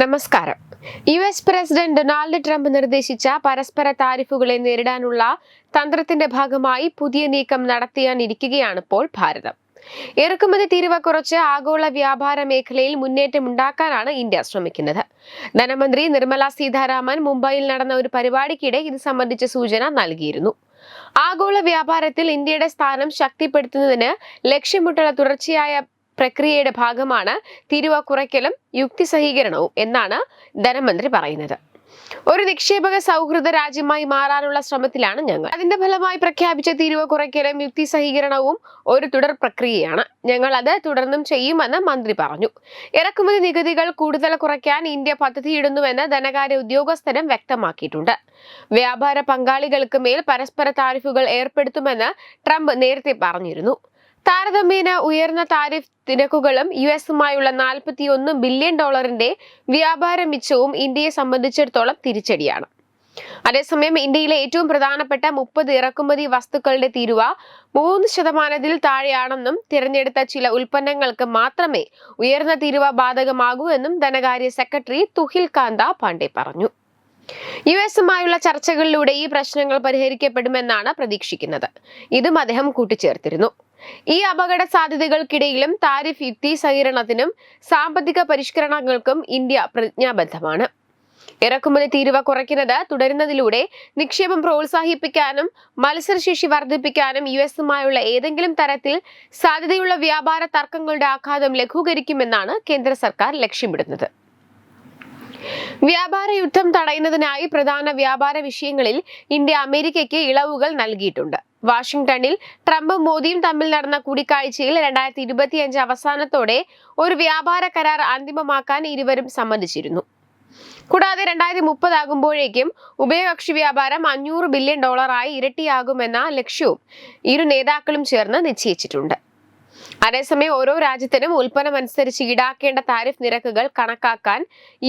നമസ്കാരം. U S president Donald Trump നിർദ്ദേശിച്ച പരസ്പര താരിഫുകളെ നേരിടാനുള്ള തന്ത്രത്തിന്റെ ഭാഗമായി പുതിയ നീക്കം നടത്തിയാനിരിക്കുകയാണിപ്പോൾ ഭാരതം. ഇറക്കുമതി തീരുവ കുറച്ച് ആഗോള വ്യാപാര മേഖലയിൽ മുന്നേറ്റം ഉണ്ടാക്കാനാണ് ഇന്ത്യ ശ്രമിക്കുന്നത്. ധനമന്ത്രി നിർമ്മല സീതാരാമൻ മുംബൈയിൽ നടന്ന ഒരു പരിപാടിക്കിടെ ഇത് സംബന്ധിച്ച സൂചന നൽകിയിരുന്നു. ആഗോള വ്യാപാരത്തിൽ ഇന്ത്യയുടെ സ്ഥാനം ശക്തിപ്പെടുത്തുന്നതിന് ലക്ഷ്യമിട്ടുള്ള തുടർച്ചയായ പ്രക്രിയയുടെ ഭാഗമാണ് തീരുവ കുറയ്ക്കലും യുക്തി സഹീകരണവും എന്നാണ് ധനമന്ത്രി പറയുന്നത്. ഒരു നിക്ഷേപക സൗഹൃദ രാജ്യമായി മാറാനുള്ള ശ്രമത്തിലാണ് ഞങ്ങൾ. അതിന്റെ ഫലമായി പ്രഖ്യാപിച്ച തീരുവ കുറയ്ക്കലും യുക്തി സഹീകരണവും ഒരു തുടർ പ്രക്രിയയാണ്. ഞങ്ങൾ അത് തുടർന്നും ചെയ്യുമെന്ന് മന്ത്രി പറഞ്ഞു. ഇറക്കുമതി നികുതികൾ കൂടുതൽ കുറയ്ക്കാൻ ഇന്ത്യ പദ്ധതിയിടുന്നുവെന്ന് ധനകാര്യ ഉദ്യോഗസ്ഥരും വ്യക്തമാക്കിയിട്ടുണ്ട്. വ്യാപാര പങ്കാളികൾക്ക് മേൽ പരസ്പര താരിഫുകൾ ഏർപ്പെടുത്തുമെന്ന് ട്രംപ് നേരത്തെ പറഞ്ഞിരുന്നു. താരതമ്യേന ഉയർന്ന താരിഫ് നിരക്കുകളും യു എസുമായുള്ള നാൽപ്പത്തി ഒന്ന് ബില്യൺ ഡോളറിന്റെ വ്യാപാര മിച്ചവും ഇന്ത്യയെ സംബന്ധിച്ചിടത്തോളം തിരിച്ചടിയാണ്. അതേസമയം ഇന്ത്യയിലെ ഏറ്റവും പ്രധാനപ്പെട്ട മുപ്പത് ഇറക്കുമതി വസ്തുക്കളുടെ തീരുവ മൂന്ന് ശതമാനത്തിൽ താഴെയാണെന്നും തിരഞ്ഞെടുത്ത ചില ഉൽപ്പന്നങ്ങൾക്ക് മാത്രമേ ഉയർന്ന തീരുവ ബാധകമാകൂ എന്നും ധനകാര്യ സെക്രട്ടറി തുഹിൽ കാന്ത പാണ്ഡെ പറഞ്ഞു. യു എസുമായുള്ള ചർച്ചകളിലൂടെ ഈ പ്രശ്നങ്ങൾ പരിഹരിക്കപ്പെടുമെന്നാണ് പ്രതീക്ഷിക്കുന്നത്. ഇതും അദ്ദേഹം കൂട്ടിച്ചേർത്തിരുന്നു. ഈ അപകട സാധ്യതകൾക്കിടയിലും താരിഫ് യുക്തി സഹകരണത്തിനും സാമ്പത്തിക പരിഷ്കരണങ്ങൾക്കും ഇന്ത്യ പ്രതിജ്ഞാബദ്ധമാണ്. ഇറക്കുമതി തീരുവ കുറയ്ക്കുന്നത് തുടരുന്നതിലൂടെ നിക്ഷേപം പ്രോത്സാഹിപ്പിക്കാനും മത്സരശേഷി വർദ്ധിപ്പിക്കാനും യു എസുമായുള്ള ഏതെങ്കിലും തരത്തിൽ സാധ്യതയുള്ള വ്യാപാര തർക്കങ്ങളുടെ ആഘാതം ലഘൂകരിക്കുമെന്നാണ് കേന്ദ്ര സർക്കാർ ലക്ഷ്യമിടുന്നത്. വ്യാപാര യുദ്ധം തടയുന്നതിനായി പ്രധാന വ്യാപാര വിഷയങ്ങളിൽ ഇന്ത്യ അമേരിക്കയ്ക്ക് ഇളവുകൾ നൽകിയിട്ടുണ്ട്. വാഷിംഗ്ടണിൽ ട്രംപും മോദിയും തമ്മിൽ നടന്ന കൂടിക്കാഴ്ചയിൽ രണ്ടായിരത്തി ഇരുപത്തിയഞ്ച് അവസാനത്തോടെ ഒരു വ്യാപാര കരാർ അന്തിമമാക്കാൻ ഇരുവരും സമ്മതിച്ചിരുന്നു. കൂടാതെ രണ്ടായിരത്തി മുപ്പതാകുമ്പോഴേക്കും ഉഭയകക്ഷി വ്യാപാരം അഞ്ഞൂറ് ബില്യൺ ഡോളറായി ഇരട്ടിയാകുമെന്ന ലക്ഷ്യവും ഇരു നേതാക്കളും ചേർന്ന് നിശ്ചയിച്ചിട്ടുണ്ട്. അതേസമയം ഓരോ രാജ്യത്തിനും ഉൽപ്പന്നം അനുസരിച്ച് ഈടാക്കേണ്ട താരിഫ് നിരക്കുകൾ കണക്കാക്കാൻ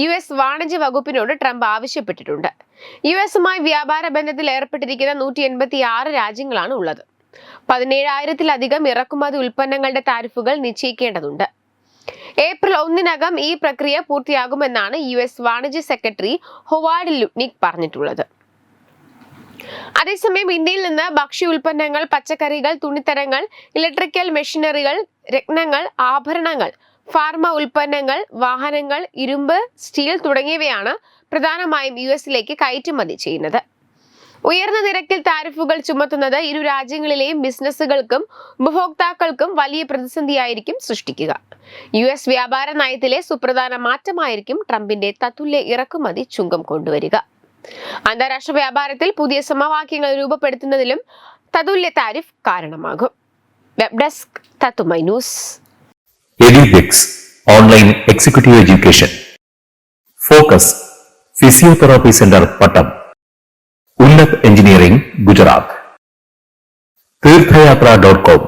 യു എസ് വാണിജ്യ വകുപ്പിനോട് ട്രംപ് ആവശ്യപ്പെട്ടിട്ടുണ്ട്. യു എസുമായി വ്യാപാര ബന്ധത്തിൽ ഏർപ്പെട്ടിരിക്കുന്ന നൂറ്റി എൺപത്തി ആറ് രാജ്യങ്ങളാണ് ഉള്ളത്. പതിനേഴായിരത്തിലധികം ഇറക്കുമതി ഉൽപ്പന്നങ്ങളുടെ താരിഫുകൾ നിശ്ചയിക്കേണ്ടതുണ്ട്. ഏപ്രിൽ ഒന്നിനകം ഈ പ്രക്രിയ പൂർത്തിയാകുമെന്നാണ് യു എസ് വാണിജ്യ സെക്രട്ടറി ഹൊവാർഡ് ലുട്നിക് പറഞ്ഞിട്ടുള്ളത്. അതേസമയം ഇന്ത്യയിൽ നിന്ന് ഭക്ഷ്യ ഉൽപ്പന്നങ്ങൾ പച്ചക്കറികൾ തുണിത്തരങ്ങൾ ഇലക്ട്രിക്കൽ മെഷീനറികൾ രത്നങ്ങൾ ആഭരണങ്ങൾ ഫാർമ ഉൽപ്പന്നങ്ങൾ വാഹനങ്ങൾ ഇരുമ്പ് സ്റ്റീൽ തുടങ്ങിയവയാണ് പ്രധാനമായും യു എസിലേക്ക് കയറ്റുമതി ചെയ്യുന്നത്. ഉയർന്ന നിരക്കിൽ താരിഫുകൾ ചുമത്തുന്നത് ഇരു രാജ്യങ്ങളിലെയും ബിസിനസ്സുകൾക്കും ഉപഭോക്താക്കൾക്കും വലിയ പ്രതിസന്ധിയായിരിക്കും സൃഷ്ടിക്കുക. യു എസ് വ്യാപാര നയത്തിലെ സുപ്രധാന മാറ്റമായിരിക്കും ട്രംപിന്റെ തത്തുല്യ ഇറക്കുമതി ചുങ്കം കൊണ്ടുവരിക. അന്താരാഷ്ട്ര വ്യാപാരത്തിൽ പുതിയ സമവാക്യങ്ങൾ രൂപപ്പെടുത്തുന്നതിലും തതുല്യ താരിഫ് കാരണമാകും. വെബ് ഡെസ്ക് തത്തുമൈ news online executive education focus physiotherapy centre Pattom ഉന്നത് എഞ്ചിനീയറിംഗ് ഗുജറാത്ത് തീർത്ഥയാത്ര ഡോട്ട് കോം